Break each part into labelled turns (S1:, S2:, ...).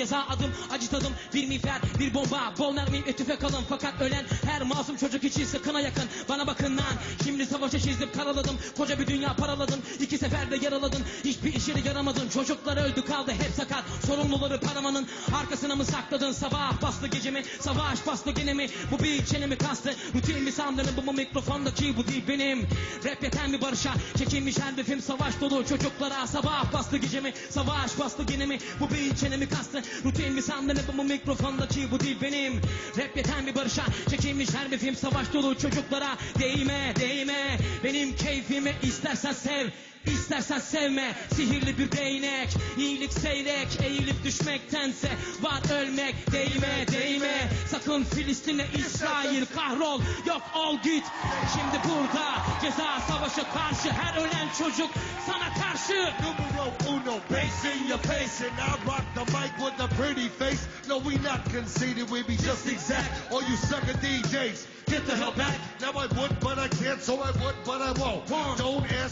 S1: ceza adım acıtadım bir miğfer bir bomba. Bol mermi ve tüfek alın fakat ölen her masum çocuk için sıkına yakın. Bana bakın lan. Şimdi savaşa çizdim karaladım. Koca bir dünya paraladım. İki seferde yaraladın hiçbir işe yaramadın çocuklar öldü kaldı hep sakat sorumluları paramanın arkasına mı sakladın? Sabah bastı gecemi savaş bastı gene mi? Bu bir çenemi kastı? Rutin mi sandın bu mu mikrofondaki? Bu değil benim. Rap yeten bir barışa çekilmiş film savaş dolu. Çocuklara sabah bastı gecemi savaş bastı gene mi? Bu bir çenemi kastı? Rutin mi sandın bu mu mikrofondaki? Bu değil benim. Rap yeten bir barışa çekilmiş her film savaş dolu. Çocuklara değme değme. Benim keyfimi istersen sev İstersen sevme sihirli bir değnek iyilik seyrek eğilip düşmektense var ölmek değme değme sakın Filistin'e İsrail kahrol yok ol git şimdi burada ceza savaşı karşı her ölen çocuk sana karşı
S2: Numero uno, bass in your face, and I rock the mic with a pretty face. No, we not conceited, we be just exact. All you sucker DJs,
S1: get the hell back
S2: now I would, but I can't, so I would, but I. Won't. Don't ask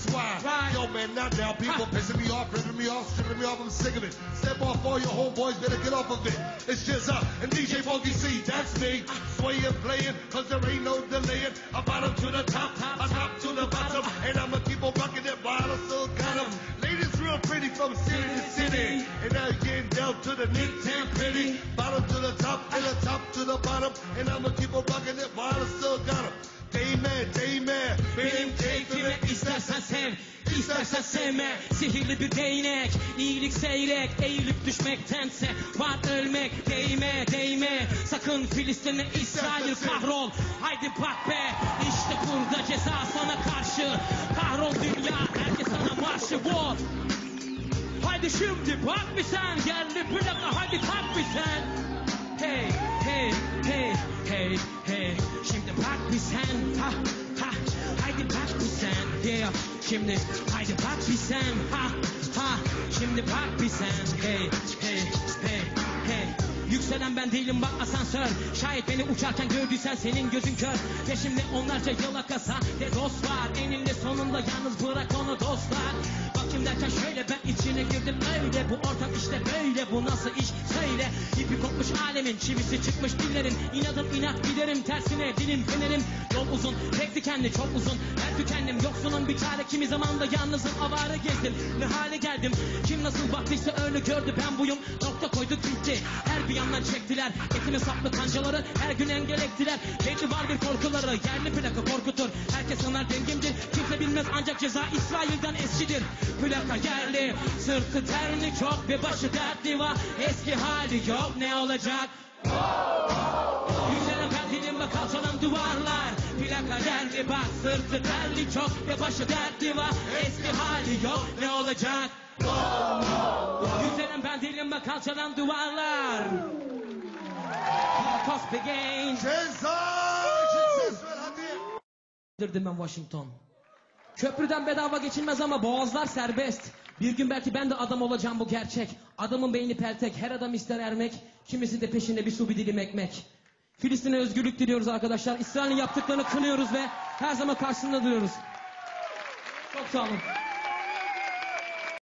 S2: Why? Not now. People pissing me off, ripping me off, stripping me off. I'm sick of it. Step off all your homeboys, better get off of it. It's just up, and DJ Funky C, that's me. Swaying, playing, cause there ain't no delaying. I bottom to the top, I top to the bottom, and I'ma keep on rocking that bottle, still got 'em. Ladies real pretty from city to city, and now you're getting down to the nitty gritty. Bottom to the top, and the top to the bottom, and I'ma keep on rocking while I still got 'em. Değme, değme,
S1: Benim sevme Sihirli bir değnek. İyilik seyrek Eğilip düşmektense var ölmek Değme değme. Sakın Filistin'e İsrail kahrol. Haydi bak be işte burada ceza sana karşı. Kahrol dünya herkes sana marşı vur Haydi şimdi bak bir sen geldi plaka haydi kalk bir sen. Hey hey hey hey hey. Şimdi bak bir sen ha ha. Haydi bak bir sen yeah Şimdi haydi bak bir sen ha ha. Şimdi bak bir sen. Hey hey hey hey. Yükselen ben değilim bak asansör. Şayet beni uçarken gördüysen senin gözün kör. Peşimde onlarca yalakasa de dost var. Eninde sonunda yalnız bırak onu dostlar. Bakayım derken şöyle ben içine girdim. Öyle Bu ortam işte böyle bu nasıl iş? Söyle. İpi kopmuş alemin çivisi çıkmış dillerin. İnadım inat giderim tersine dilim fenerim. Yol uzun pek dikenli çok uzun. Her tükendim yoksunun bir çare. Kimi zaman da yalnızım avare gezdim. Ne hale geldim? Kim nasıl baktıysa öyle gördü ben buyum. Nokta koyduk bitti her bir yandan çektiler. Etime saplı kancaları her gün engel ettiler Belli var bir korkuları yerli plaka korkutur. Herkes sanar dengimdir. Kimse bilmez ancak ceza İsrail'den eskidir. Plaka yerli sırtı terli çok ve başı dertli var Eski hali yok ne olacak Yükselen kalbinin bak alçalan duvarlar Plaka derli bak sırtı terli çok ve başı dertli var Eski hali yok ne olacak Yükselen ben değilim bak alçalan duvarlar Holocaust began
S2: Ceza!
S1: Ben Washington. Köprüden bedava geçilmez ama boğazlar serbest. Bir gün belki ben de adam olacağım bu gerçek. Adamın beyni peltek, her adam ister ermek. Kimisi de peşinde bir su bir dilim ekmek. Filistin'e özgürlük diliyoruz arkadaşlar. İsrail'in yaptıklarını kınıyoruz ve her zaman karşısında duruyoruz. Çok sağ olun.